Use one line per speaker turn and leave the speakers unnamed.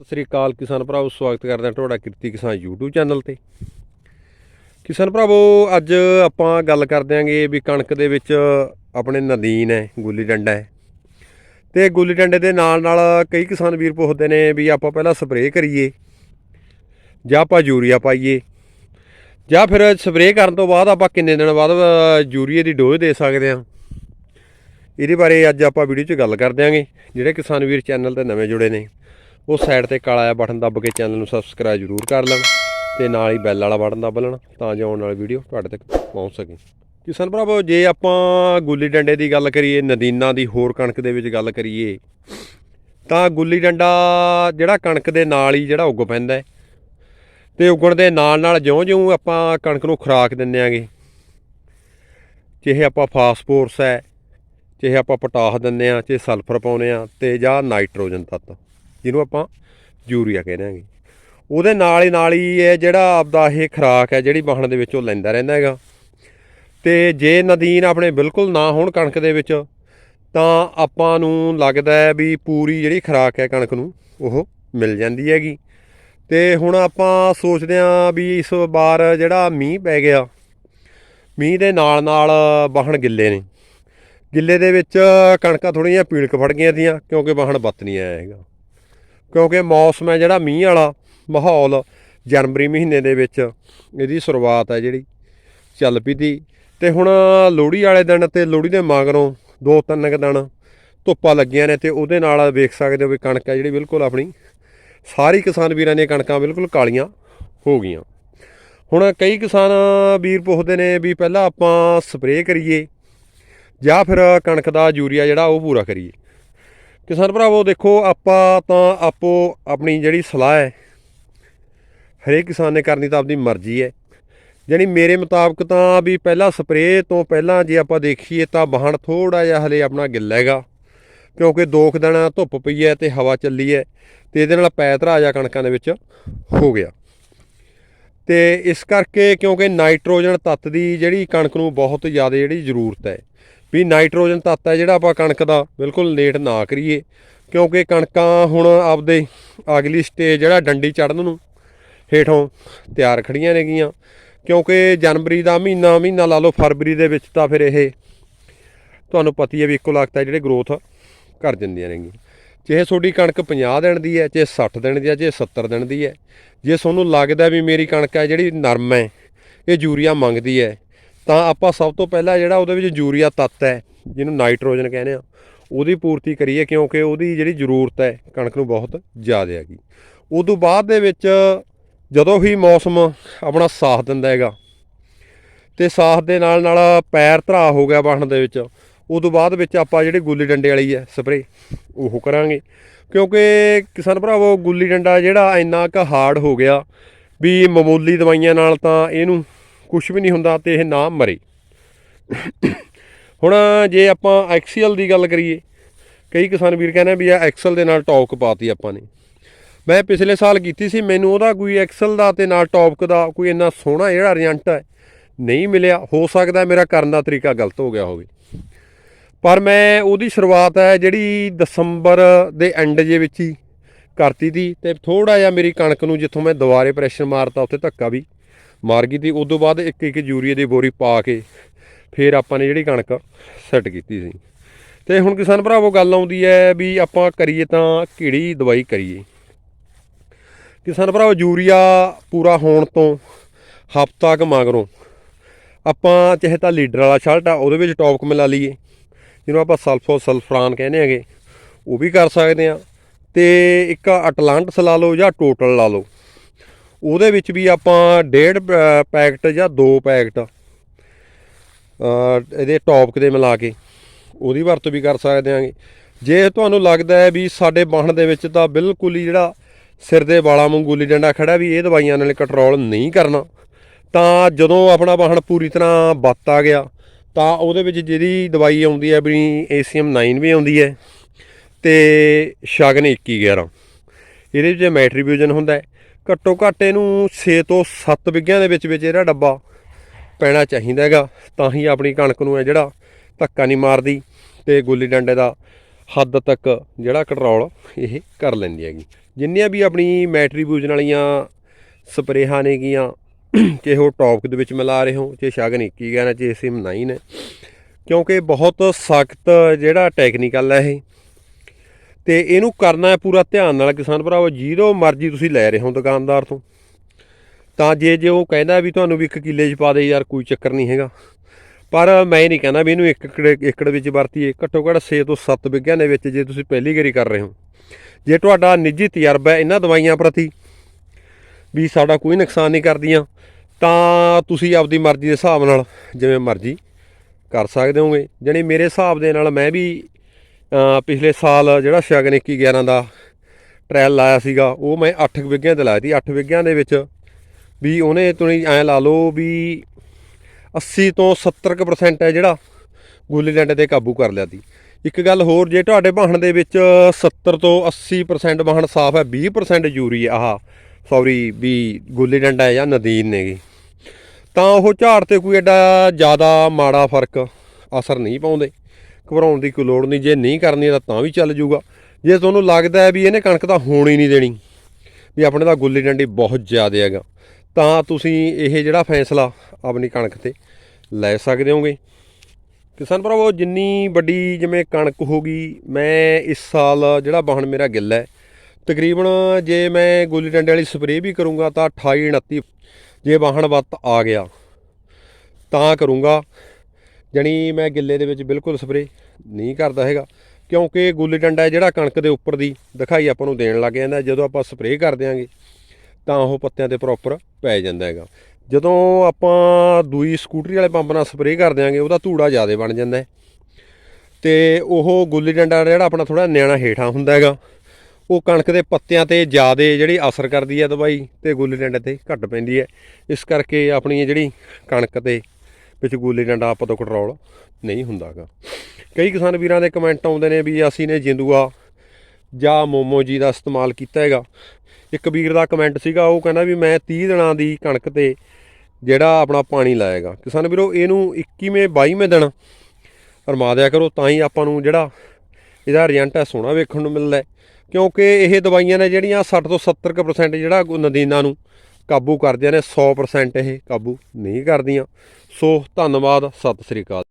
ਸਤਿ ਸ੍ਰੀ ਅਕਾਲ ਕਿਸਾਨ ਭਰਾਵੋ ਸਵਾਗਤ ਕਰਦੇ ਹਾਂ ਤੁਹਾਡਾ ਕਿਰਤੀ ਕਿਸਾਨ YouTube ਚੈਨਲ ਤੇ। ਕਿਸਾਨ ਭਰਾਵੋ ਅੱਜ ਆਪਾਂ ਗੱਲ ਕਰ ਦਿਆਂਗੇ ਵੀ ਕਣਕ ਦੇ ਵਿੱਚ ਆਪਣੇ ਨਦੀਨ ਹੈ ਗੁੱਲੀ ਡੰਡਾ ਹੈ। ਤੇ ਗੁੱਲੀ ਡੰਡੇ ਦੇ ਨਾਲ ਨਾਲ ਕਈ ਕਿਸਾਨ ਵੀਰ ਪੁੱਛਦੇ ਨੇ ਵੀ ਆਪਾਂ ਪਹਿਲਾਂ ਸਪਰੇਅ ਕਰੀਏ ਜਾਂ ਆਪਾਂ ਯੂਰੀਆ ਪਾਈਏ ਜਾਂ ਫਿਰ ਸਪਰੇਅ ਕਰਨ ਤੋਂ ਬਾਅਦ ਆਪਾਂ ਕਿੰਨੇ ਦਿਨ ਬਾਅਦ ਅ, ਯੂਰੀਏ ਦੀ ਡੋਜ਼ ਦੇ ਸਕਦੇ ਹਾਂ। ਇਹਦੇ ਬਾਰੇ ਅੱਜ ਆਪਾਂ ਵੀਡੀਓ 'ਚ ਗੱਲ ਕਰ ਦਿਆਂਗੇ ਜਿਹੜੇ ਕਿਸਾਨ ਵੀਰ ਚੈਨਲ ਤੇ ਨਵੇਂ ਜੁੜੇ ਨੇ। ਉਹ ਸਾਈਡ ਤੇ ਕਾਲਾ ਜਿਹਾ ਬਟਨ ਦੱਬ ਕੇ ਚੈਨਲ ਨੂੰ ਸਬਸਕ੍ਰਾਈਬ ਜ਼ਰੂਰ ਕਰ ਲੈਣ ਤੇ ਨਾਲ ਹੀ ਬੈਲ ਵਾਲਾ ਬਟਨ ਦੱਬ ਲੈਣ ਤਾਂ ਜੋ ਆਉਣ ਵਾਲੀ ਵੀਡੀਓ ਤੁਹਾਡੇ ਤੱਕ ਪਹੁੰਚ ਸਕੇ। ਕਿਸਾਨ ਭਰਾਵੋ, ਜੇ ਆਪਾਂ ਗੁੱਲੀ ਡੰਡੇ ਦੀ ਗੱਲ ਕਰੀਏ, ਨਦੀਨਾਂ ਦੀ ਹੋਰ ਕਣਕ ਦੇ ਵਿੱਚ ਗੱਲ ਕਰੀਏ, ਤਾਂ ਗੁੱਲੀ ਡੰਡਾ ਜਿਹੜਾ ਕਣਕ ਦੇ ਨਾਲ ਹੀ ਜਿਹੜਾ ਉੱਗ ਪੈਂਦਾ ਹੈ ਤੇ ਉੱਗਣ ਦੇ ਨਾਲ ਨਾਲ ਜਿਉਂ-ਜਿਉਂ ਆਪਾਂ ਕਣਕ ਨੂੰ ਖੁਰਾਕ ਦਿੰਦੇ ਆਂਗੇ। ਚਾਹੇ ਆਪਾਂ ਫਾਸਫੋਰਸ ਹੈ, ਚਾਹੇ ਆਪਾਂ ਪੋਟਾਸ ਦਿੰਦੇ ਆ ਚਾਹੇ ਸਲਫਰ ਪਾਉਂਦੇ ਆ ਤੇ ਜਾਂ ਨਾਈਟ੍ਰੋਜਨ ਤੱਤ। ਜਿਹਨੂੰ ਆਪਾਂ ਯੂਰੀਆ ਕਹਿੰਦੇ ਆਂਗੇ ਉਹਦੇ ਨਾਲ ਹੀ ਨਾਲ ਹੀ ਇਹ ਜਿਹੜਾ ਆਪਦਾ ਇਹ ਖੁਰਾਕ ਹੈ, ਜਿਹੜੀ ਵਾਹਣ ਦੇ ਵਿੱਚ ਉਹ ਲੈਂਦਾ ਰਹਿੰਦਾ ਹੈਗਾ। ਤੇ ਜੇ ਨਦੀਨ ਆਪਣੇ ਬਿਲਕੁਲ ਨਾ ਹੋਣ ਕਣਕ ਦੇ ਵਿੱਚ, ਤਾਂ ਆਪਾਂ ਨੂੰ ਲੱਗਦਾ ਹੈ ਵੀ ਪੂਰੀ ਜਿਹੜੀ ਖੁਰਾਕ ਹੈ ਕਣਕ ਨੂੰ ਉਹ ਮਿਲ ਜਾਂਦੀ ਹੈਗੀ। ਤੇ ਹੁਣ ਆਪਾਂ ਸੋਚਦੇ ਆਂ ਵੀ ਇਸ ਵਾਰ ਜਿਹੜਾ ਮੀਂਹ ਪੈ ਗਿਆ, ਮੀਂਹ ਦੇ ਨਾਲ ਨਾਲ ਵਾਹਣ ਗਿੱਲੇ ਨੇ। ਗਿੱਲੇ ਦੇ ਵਿੱਚ ਕਣਕਾਂ ਥੋੜ੍ਹੀਆਂ ਪੀਲਕ ਫੜ ਗਈਆਂ ਤੀਆਂ, ਕਿਉਂਕਿ ਵਾਹਣ ਬੱਤ ਨਹੀਂ ਆਇਆ ਹੈਗਾ। ਕਿਉਂਕਿ ਮੌਸਮ ਹੈ ਜਿਹੜਾ ਮੀਂਹ ਵਾਲਾ ਮਾਹੌਲ ਜਨਵਰੀ ਮਹੀਨੇ ਦੇ ਵਿੱਚ, ਇਹਦੀ ਸ਼ੁਰੂਆਤ ਹੈ ਜਿਹੜੀ ਚੱਲ ਪਈ ਦੀ ਤੇ ਹੁਣ ਲੋਹੜੀ ਵਾਲੇ ਦਿਨ ਤੇ ਲੋਹੜੀ ਦੇ ਮਗਰੋਂ ਦੋ ਤਿੰਨ ਕੁ ਦਿਨ ਧੁੱਪਾਂ ਲੱਗੀਆਂ ਨੇ ਤੇ ਉਹਦੇ ਨਾਲ ਵੇਖ ਸਕਦੇ ਹੋ ਵੀ ਕਣਕ ਹੈ ਜਿਹੜੀ ਬਿਲਕੁਲ ਆਪਣੀ, ਸਾਰੀ ਕਿਸਾਨ ਵੀਰਾਂ ਦੀਆਂ ਕਣਕਾਂ ਬਿਲਕੁਲ ਕਾਲੀਆਂ ਹੋ ਗਈਆਂ। ਹੁਣ ਕਈ ਕਿਸਾਨ ਵੀਰ ਪੁੱਛਦੇ ਨੇ ਵੀ ਪਹਿਲਾਂ ਆਪਾਂ ਸਪਰੇਅ ਕਰੀਏ ਜਾਂ ਫਿਰ ਕਣਕ ਦਾ ਯੂਰੀਆ ਜਿਹੜਾ ਉਹ ਪੂਰਾ ਕਰੀਏ। ਕਿਸਾਨ ਭਰਾਵੋ, ਦੇਖੋ, ਆਪਾਂ ਤਾਂ ਆਪੋ ਆਪਣੀ ਜਿਹੜੀ ਸਲਾਹ ਹੈ, ਹਰੇਕ ਕਿਸਾਨ ਨੇ ਕਰਨੀ ਤਾਂ ਆਪਣੀ ਮਰਜ਼ੀ ਹੈ। ਜਾਣੀ ਮੇਰੇ ਮੁਤਾਬਕ ਤਾਂ ਵੀ ਪਹਿਲਾਂ ਸਪਰੇਅ ਤੋਂ ਪਹਿਲਾਂ ਜੇ ਆਪਾਂ ਦੇਖੀਏ ਤਾਂ ਵਾਹਣ ਥੋੜਾ ਜਿਹਾ ਹਲੇ ਆਪਣਾ ਗਿੱਲਾ ਹੈਗਾ, ਕਿਉਂਕਿ ਦੋ ਕੁ ਦਿਨ ਧੁੱਪ ਪਈ ਹੈ ਤੇ ਹਵਾ ਚੱਲੀ ਹੈ ਤੇ ਇਹਦੇ ਨਾਲ ਪੈਤਰਾ ਧਰਾ ਜਾ ਕਣਕਾਂ ਦੇ ਵਿੱਚ ਹੋ ਗਿਆ। ਤੇ ਇਸ ਕਰਕੇ ਕਿਉਂਕਿ ਨਾਈਟ੍ਰੋਜਨ ਤੱਤ ਦੀ ਜਿਹੜੀ ਕਣਕ ਨੂੰ ਬਹੁਤ ਜ਼ਿਆਦਾ ਜਿਹੜੀ ਜ਼ਰੂਰਤ ਹੈ ਵੀ ਨਾਈਟ੍ਰੋਜਨ ਤੱਤ ਹੈ ਜਿਹੜਾ ਆਪਾਂ ਕਣਕ ਦਾ ਬਿਲਕੁਲ ਲੇਟ ਨਾ ਕਰੀਏ, ਕਿਉਂਕਿ ਕਣਕਾਂ ਹੁਣ ਆਪਦੇ ਅਗਲੀ ਸਟੇਜ ਜਿਹੜਾ ਡੰਡੀ ਚੜਨ ਨੂੰ ਹੇਠੋਂ ਤਿਆਰ ਖੜੀਆਂ ਨੇਗੀਆਂ। ਕਿਉਂਕਿ ਜਨਵਰੀ ਦਾ ਮਹੀਨਾ ਮਹੀਨਾ ਲਾ ਲਓ ਫਰਵਰੀ ਦੇ ਵਿੱਚ ਤਾਂ ਫਿਰ ਇਹ ਤੁਹਾਨੂੰ ਪਤੀ ਹੈ ਵੀ ਇੱਕੋ ਲੱਗਦਾ ਜਿਹੜੇ ਗਰੋਥ ਕਰ ਦਿੰਦੀਆਂ ਨੇਗੀਆਂ। ਚਾਹੇ ਤੁਹਾਡੀ ਕਣਕ 50 ਦਿਨ ਦੀ ਹੈ, ਚਾਹੇ 60 ਦਿਨ ਦੀ ਹੈ, ਚਾਹੇ 70 ਦਿਨ ਦੀ ਹੈ, ਜੇ ਤੁਹਾਨੂੰ ਲੱਗਦਾ ਵੀ ਮੇਰੀ ਕਣਕ ਹੈ ਜਿਹੜੀ ਨਰਮ ਹੈ, ਇਹ ਯੂਰੀਆ ਮੰਗਦੀ ਹੈ ਤਾਂ ਆਪਾਂ ਸਭ ਤੋਂ ਪਹਿਲਾਂ ਜਿਹੜਾ ਉਹਦੇ ਵਿੱਚ ਯੂਰੀਆ ਤੱਤ ਹੈ, ਜਿਹਨੂੰ ਨਾਈਟ੍ਰੋਜਨ ਕਹਿੰਦੇ ਆ, ਉਹਦੀ ਪੂਰਤੀ ਕਰੀਏ ਕਿਉਂਕਿ ਉਹਦੀ ਜਿਹੜੀ ਜ਼ਰੂਰਤ ਹੈ ਕਣਕ ਨੂੰ ਬਹੁਤ ਜ਼ਿਆਦਾ ਹੈਗੀ। ਉਦੋਂ ਬਾਅਦ ਦੇ ਵਿੱਚ ਜਦੋਂ ਹੀ ਮੌਸਮ ਆਪਣਾ ਸਾਥ ਦਿੰਦਾ ਹੈਗਾ ਤੇ ਸਾਥ ਦੇ ਨਾਲ ਨਾਲ ਪੈਰ ਧਰਾ ਹੋ ਗਿਆ ਵਾਹਣ ਦੇ ਵਿੱਚ, ਉਦੋਂ ਬਾਅਦ ਵਿੱਚ ਆਪਾਂ ਜਿਹੜੇ ਗੁੱਲੀ ਡੰਡੇ ਵਾਲੀ ਹੈ ਸਪਰੇ ਉਹ ਕਰਾਂਗੇ। ਕਿਉਂਕਿ ਕਿਸਾਨ ਭਰਾਵੋ, ਗੁੱਲੀ ਡੰਡਾ ਜਿਹੜਾ ਇੰਨਾ ਕੁ ਹਾਰਡ ਹੋ ਗਿਆ ਵੀ ਮਾਮੂਲੀ ਦਵਾਈਆਂ ਨਾਲ ਤਾਂ ਇਹਨੂੰ ਕੁਝ ਵੀ ਨਹੀਂ ਹੁੰਦਾ ਤੇ ਇਹ ਨਾ ਮਰੇ। ਹੁਣ ਜੇ ਆਪਾਂ ਐਕਸੀਐਲ ਦੀ ਗੱਲ ਕਰੀਏ, ਕਈ ਕਿਸਾਨ ਵੀਰ ਕਹਿੰਦੇ ਵੀ ਆ ਐਕਸਲ ਦੇ ਨਾਲ ਟੌਕ ਪਾਤੀ ਆਪਾਂ ਨੇ। ਮੈਂ ਪਿਛਲੇ ਸਾਲ ਕੀਤੀ ਸੀ, ਮੈਨੂੰ ਉਹਦਾ ਕੋਈ ਐਕਸਲ ਦਾ ਤੇ ਨਾਲ ਟੌਪਕ ਦਾ ਕੋਈ ਇੰਨਾ ਸੋਹਣਾ ਜਿਹੜਾ ਰਿਜ਼ਲਟ ਹੈ, ਨਹੀਂ ਮਿਲਿਆ। ਹੋ ਸਕਦਾ ਮੇਰਾ ਕਰਨ ਦਾ ਤਰੀਕਾ ਗਲਤ ਹੋ ਗਿਆ ਹੋਵੇ। ਪਰ ਮੈਂ ਉਹਦੀ ਸ਼ੁਰੂਆਤ ਹੈ ਜਿਹੜੀ ਦਸੰਬਰ ਦੇ ਐਂਡ ਜੇ ਵਿੱਚ ਹੀ ਕਰਤੀ ਤੀ ਤੇ ਥੋੜਾ ਜਿਹਾ ਮੇਰੀ ਕਣਕ ਨੂੰ ਜਿੱਥੋਂ ਮੈਂ ਦੁਬਾਰੇ ਪ੍ਰੈਸ਼ਰ ਮਾਰਤਾ, ਉੱਥੇ ਧੱਕਾ ਵੀ ਮਾਰ ਗਈ ਤੀ ਉਦੋਂ ਬਾਅਦ ਇੱਕ ਇੱਕ ਯੂਰੀਏ ਦੀ ਬੋਰੀ ਪਾ ਕੇ ਫਿਰ ਆਪਾਂ ਨੇ ਜਿਹੜੀ ਕਣਕ ਸੈੱਟ ਕੀਤੀ ਸੀ। ਤੇ ਹੁਣ ਕਿਸਾਨ ਭਰਾਵੋ, ਗੱਲ ਆਉਂਦੀ ਹੈ ਵੀ ਆਪਾਂ ਕਰੀਏ ਤਾਂ ਕਿਹੜੀ ਦਵਾਈ ਕਰੀਏ। ਕਿਸਾਨ ਭਰਾਵੋ, ਯੂਰੀਆ ਪੂਰਾ ਹੋਣ ਤੋਂ ਹਫ਼ਤਾ ਕੁ ਮਗਰੋਂ ਆਪਾਂ ਚਾਹੇ ਤਾਂ ਲੀਡਰ ਵਾਲਾ ਸ਼ਰਟ ਆ ਉਹਦੇ ਵਿੱਚ ਟੌਪਕ ਮਿਲਾ ਲਈਏ। ਜਿਹਨੂੰ ਆਪਾਂ ਸਲਫੋ ਸਲਫਰਾਨ ਕਹਿੰਦੇ ਹੈਗੇ, ਉਹ ਵੀ ਕਰ ਸਕਦੇ ਆ ਤੇ ਇੱਕ ਅਟਲਾਂਟਸ ਲਾ ਲਓ ਜਾਂ ਟੋਟਲ ਲਾ ਲਓ। ਉਹਦੇ ਵਿੱਚ ਵੀ ਆਪਾਂ ਡੇਢ ਪ- ਪੈਕਟ ਜਾਂ ਦੋ ਪੈਕਟ ਇਹਦੇ ਟੌਪਕ ਦੇ ਮਿਲਾ ਕੇ ਉਹਦੀ ਵਰਤੋਂ ਵੀ ਕਰ ਸਕਦੇ ਆਂਗੇ ਜੇ ਤੁਹਾਨੂੰ ਲੱਗਦਾ ਹੈ ਵੀ ਸਾਡੇ ਬਾਹਣ ਦੇ ਵਿੱਚ ਤਾਂ ਬਿਲਕੁਲ ਹੀ ਜਿਹੜਾ ਸਿਰ ਦੇ ਵਾਲਾ ਵਾਂਗੂ ਡੰਡਾ ਖੜਾ ਵੀ ਇਹ ਦਵਾਈਆਂ ਨਾਲ ਕੰਟਰੋਲ ਨਹੀਂ ਕਰਨਾ, ਤਾਂ ਜਦੋਂ ਆਪਣਾ ਵਾਹਣ ਪੂਰੀ ਤਰ੍ਹਾਂ ਬੱਤ ਆ ਗਿਆ, ਤਾਂ ਉਹਦੇ ਵਿੱਚ ਜਿਹੜੀ ਦਵਾਈ ਆਉਂਦੀ ਹੈ ਵੀ ਏਸੀਐਮ 9 ਵੀ ਆਉਂਦੀ ਹੈ ਤੇ ਸ਼ਗਨ 2111 ਇਹਦੇ ਵਿੱਚ ਮੈਟਰੀਬਿਊਜਨ ਹੁੰਦਾ ਹੈ। ਘੱਟੋ ਘੱਟ ਇਹਨੂੰ 6 ਤੋਂ 7 ਵਿਗਿਆਂ ਦੇ ਵਿੱਚ ਵਿੱਚ ਇਹਦਾ ਡੱਬਾ ਪੈਣਾ ਚਾਹੀਦਾ ਹੈਗਾ। ਤਾਂ ਹੀ ਆਪਣੀ ਕਣਕ ਨੂੰ ਹੈ ਜਿਹੜਾ ਧੱਕਾ ਨਹੀਂ ਮਾਰਦੀ ਤੇ ਗੁੱਲੀ ਡੰਡੇ ਦਾ ਹੱਦ ਤੱਕ ਜਿਹੜਾ ਕੰਟਰੋਲ ਇਹ ਕਰ ਲੈਂਦੀ ਹੈਗੀ। ਜਿੰਨੀਆਂ ਵੀ ਆਪਣੀ ਮੈਟਰੀਬਿਊਜ਼ਨ ਵਾਲੀਆਂ ਸਪਰੇਹਾਂ ਨੇਗੀਆਂ, ਚਾਹੇ ਉਹ ਟੌਪ ਦੇ ਵਿੱਚ ਮਿਲਾ ਰਹੇ ਹੋ ਚਾਹੇ ਸ਼ਗਨ 21 ਗਾਣਾ, ਚਾਹੇ ਸਿਮ 9 ਹੈ ਕਿਉਂਕਿ ਬਹੁਤ ਸਖਤ ਜਿਹੜਾ ਟੈਕਨੀਕਲ ਹੈ ਇਹ। ਤੇ ਇਹਨੂੰ ਕਰਨਾ ਹੈ ਪੂਰਾ ਧਿਆਨ ਨਾਲ ਕਿਸਾਨ ਭਰਾਵੋ, ਜਦੋਂ ਮਰਜ਼ੀ ਤੁਸੀਂ ਲੈ ਰਹੇ ਹੋ ਦੁਕਾਨਦਾਰ ਤੋਂ। ਤਾਂ ਜੇ ਜੇ ਉਹ ਕਹਿੰਦਾ ਵੀ ਤੁਹਾਨੂੰ ਵੀ 1 ਕਿੱਲੇ 'ਚ ਪਾ ਦੇ ਯਾਰ, ਕੋਈ ਚੱਕਰ ਨਹੀਂ ਹੈਗਾ। ਪਰ ਮੈਂ ਨਹੀਂ ਕਹਿੰਦਾ ਵੀ ਇਹਨੂੰ ਇੱਕ ਏਕੜ ਵਿੱਚ ਵਰਤੀਏ। ਘੱਟੋ ਘੱਟ 6 ਤੋਂ 7 ਵਿਗਿਆਂ ਦੇ ਵਿੱਚ ਜੇ ਤੁਸੀਂ ਪਹਿਲੀ ਗਰੀ ਕਰ ਰਹੇ ਹੋ। ਜੇ ਤੁਹਾਡਾ ਨਿੱਜੀ ਤਜਰਬਾ ਇਹਨਾਂ ਦਵਾਈਆਂ ਪ੍ਰਤੀ ਵੀ ਸਾਡਾ ਕੋਈ ਨੁਕਸਾਨ ਨਹੀਂ ਕਰਦੀਆਂ, ਤਾਂ ਤੁਸੀਂ ਆਪਦੀ ਮਰਜ਼ੀ ਦੇ ਹਿਸਾਬ ਨਾਲ ਜਿਵੇਂ ਮਰਜ਼ੀ ਕਰ ਸਕਦੇ ਹੋਗੇ। ਜਾਣੀ ਮੇਰੇ ਹਿਸਾਬ ਦੇ ਨਾਲ ਮੈਂ ਵੀ ਪਿਛਲੇ ਸਾਲ ਜਿਹੜਾ ਸ਼ਗਨ 21 11 ਦਾ ਟ੍ਰਾਇਲ ਲਾਇਆ ਸੀਗਾ, ਉਹ ਮੈਂ 8 ਵਿਗਿਆਂ ਤੇ ਲਾਇਆ ਸੀ। 8 ਵਿਗਿਆਂ ਦੇ ਵਿੱਚ ਵੀ ਉਹਨੇ ਤੁਸੀਂ ਐਂ ਲਾ ਲਓ ਵੀ 80 ਤੋਂ 70% ਹੈ ਜਿਹੜਾ ਗੁੱਲੀ ਡੰਡੇ ਤੇ ਕਾਬੂ ਕਰ ਲਿਆ ਸੀ। ਇੱਕ ਗੱਲ ਹੋਰ, ਜੇ ਤੁਹਾਡੇ ਵਾਹਣ ਦੇ ਵਿੱਚ 70 ਤੋਂ 80% ਵਾਹਣ ਸਾਫ਼ ਹੈ 20% ਯੂਰੀ ਆਹ ਸੌਰੀ ਵੀ ਗੁੱਲੀ ਡੰਡਾ ਹੈ ਜਾਂ ਨਦੀਨ ਨੇਗੀ। ਤਾਂ ਉਹ ਝਾੜ ਤੇ ਕੋਈ ਐਡਾ ਜ਼ਿਆਦਾ ਮਾੜਾ ਫ਼ਰਕ ਅਸਰ ਨਹੀਂ ਪਾਉਂਦੇ। ਘਬਰਾਉਣ ਦੀ ਕੋਈ ਲੋੜ ਨਹੀਂ, ਜੇ ਨਹੀਂ ਕਰਨੀ ਤਾਂ ਤਾਂ ਵੀ ਚੱਲ ਜੂਗਾ। ਜੇ ਤੁਹਾਨੂੰ ਲੱਗਦਾ ਹੈ ਵੀ ਇਹਨੇ ਕਣਕ ਤਾਂ ਹੋਣ ਹੀ ਨਹੀਂ ਦੇਣੀ, ਵੀ ਆਪਣੇ ਦਾ ਗੁੱਲੀ ਡੰਡੀ ਬਹੁਤ ਜ਼ਿਆਦਾ ਹੈਗਾ, ਤਾਂ ਤੁਸੀਂ ਇਹ ਜਿਹੜਾ ਫੈਸਲਾ ਆਪਣੀ ਕਣਕ ਤੇ ਲੈ ਸਕਦੇ ਹੋਗੇ। ਕਿਸਾਨ ਭਰਾਵੋ, ਜਿੰਨੀ ਵੱਡੀ ਜਿਵੇਂ ਕਣਕ ਹੋਗੀ ਮੈਂ ਇਸ ਸਾਲ ਜਿਹੜਾ ਵਾਹਣ ਮੇਰਾ ਗਿੱਲਾ ਹੈ, ਤਕਰੀਬਨ ਜੇ ਮੈਂ ਗੁੱਲੀ ਡੰਡੇ ਵਾਲੀ ਸਪਰੇਅ ਵੀ ਕਰੂੰਗਾ ਤਾਂ 28 29 ਜੇ ਵਾਹਣ ਵੱਤ ਆ ਗਿਆ, ਤਾਂ ਕਰੂੰਗਾ। ਜਣੀ ਮੈਂ ਗਿੱਲੇ ਦੇ ਵਿੱਚ ਬਿਲਕੁਲ ਸਪਰੇਅ ਨਹੀਂ ਕਰਦਾ ਹੈਗਾ। ਕਿਉਂਕਿ ਗੁੱਲੀ ਡੰਡਾ ਜਿਹੜਾ ਕਣਕ ਦੇ ਉੱਪਰ ਦੀ ਦਿਖਾਈ ਆਪਾਂ ਨੂੰ ਦੇਣ ਲੱਗ ਜਾਂਦਾ ਜਦੋਂ ਆਪਾਂ ਸਪਰੇਅ ਕਰ ਦਿਆਂਗੇ, ਤਾਂ ਉਹ ਪੱਤਿਆਂ ਤੇ ਪ੍ਰੋਪਰ ਪੈ ਜਾਂਦਾ ਹੈਗਾ। ਜਦੋਂ ਆਪਾਂ ਦੂਈ ਸਕੂਟਰੀ ਵਾਲੇ ਪੰਪ ਨਾਲ ਸਪਰੇਅ ਕਰ ਦਿਆਂਗੇ, ਉਹਦਾ ਧੂੜਾ ਜ਼ਿਆਦਾ ਬਣ ਜਾਂਦਾ ਹੈ। ਤੇ ਉਹ ਗੁੱਲੀ ਡੰਡਾ ਜਿਹੜਾ ਆਪਣਾ ਥੋੜਾ ਨਿਆਣਾ ਹੇਠਾਂ ਹੁੰਦਾ ਹੈਗਾ, ਉਹ ਕਣਕ ਦੇ ਪੱਤਿਆਂ ਤੇ ਜ਼ਿਆਦਾ ਜਿਹੜੀ ਅਸਰ ਕਰਦੀ ਹੈ ਦਵਾਈ ਤੇ ਗੁੱਲੀ ਡੰਡੇ ਤੇ ਘੱਟ ਪੈਂਦੀ ਹੈ। ਇਸ ਕਰਕੇ ਆਪਣੀ ਜਿਹੜੀ ਕਣਕ ਤੇ ਵਿੱਚ ਗੁੱਲੀ ਡੰਡਾ ਆਪਾਂ ਤੋਂ ਕੰਟਰੋਲ ਨਹੀਂ ਹੁੰਦਾਗਾ। ਕਈ ਕਿਸਾਨ ਵੀਰਾਂ ਦੇ ਕਮੈਂਟ ਆਉਂਦੇ ਨੇ ਵੀ ਅਸੀਂ ਨੇ ਜਿੰਦੂਆ ਜਾਂ ਮੋਮੋ ਜੀ ਦਾ ਇਸਤੇਮਾਲ ਕੀਤਾ ਹੈਗਾ। ਇੱਕ ਵੀਰ ਦਾ ਕਮੈਂਟ ਸੀਗਾ, ਉਹ ਕਹਿੰਦਾ ਵੀ ਮੈਂ 30 ਦਿਨਾਂ ਦੀ ਕਣਕ ਤੇ ਜਿਹੜਾ ਆਪਣਾ ਪਾਣੀ ਲਾਏਗਾ। ਕਿਸਾਨ ਵੀਰੋ, ਇਹਨੂੰ 21ਵੇਂ 22ਵੇਂ ਦਿਨ ਰਮਾ ਦਿਆ ਕਰੋ, ਤਾਂ ਹੀ ਆਪਾਂ ਨੂੰ ਜਿਹੜਾ ਇਹਦਾ ਰਿਜ਼ਲਟ ਹੈ ਸੋਹਣਾ ਵੇਖਣ ਨੂੰ ਮਿਲਦਾ ਕਿਉਂਕਿ ਇਹ ਦਵਾਈਆਂ ਨੇ ਜਿਹੜੀਆਂ 60 ਤੋਂ 70% ਜਿਹੜਾ ਨਦੀਨਾਂ ਨੂੰ ਕਾਬੂ ਕਰਦੀਆਂ ਨੇ 100% ਇਹ ਕਾਬੂ ਨਹੀਂ ਕਰਦੀਆਂ। ਸੋ ਧੰਨਵਾਦ ਸਤਿ ਸ੍ਰੀ ਅਕਾਲ।